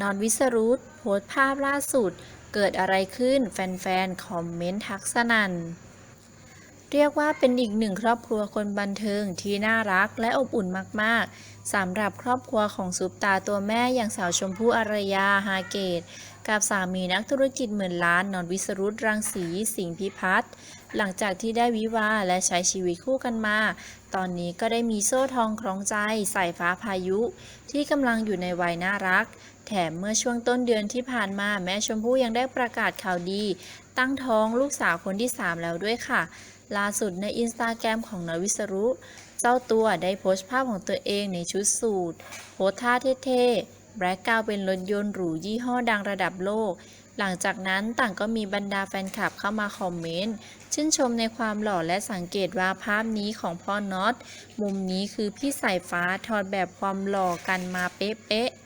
นอนวิสรุตโพสต์ภาพล่าสุด เกิดอะไรขึ้นแฟนๆ คอมเมนต์ทักสนัน เรียกว่าเป็นอีกหนึ่งครอบครัวคนบันเทิงที่น่ารักและอบอุ่นมาก ๆ สำหรับครอบครัวของซุปตาตัวแม่อย่างสาวชมพู่อารยาฮาเกต กับสามีนักธุรกิจหมื่นล้านนอนวิสรุตรังสี สิงห์พิพัฒน์หลังจากที่ได้วิวาและใช้ชีวิตคู่กันมา ตอนนี้ก็ได้มีโซ่ทองคล้องใจใส่ฟ้าพายุ ที่กำลังอยู่ในวัยน่ารัก แถมเมื่อช่วงต้นเดือนที่ผ่านมาแม่ชมพู่ยังได้ประกาศข่าวดี ตั้งท้องลูกสาวคนที่ 3 แล้วด้วยค่ะ ล่าสุดในอินสตาแกรมของนวิสรุ เจ้าตัวได้โพสต์ภาพของตัวเองในชุดสูทโพสท่าเท่ๆแบล็กกาวเป็นรถยนต์หรูยี่ห้อดังระดับโลก หลังจากนั้นต่างก็มีบรรดาแฟนคลับเข้ามาคอมเมนต์ ชื่นชมในความหล่อและสังเกตว่าภาพนี้ของพ่อน็อต มุมนี้คือพี่สายฟ้าถอดแบบความหล่อกันมาเป๊ะๆ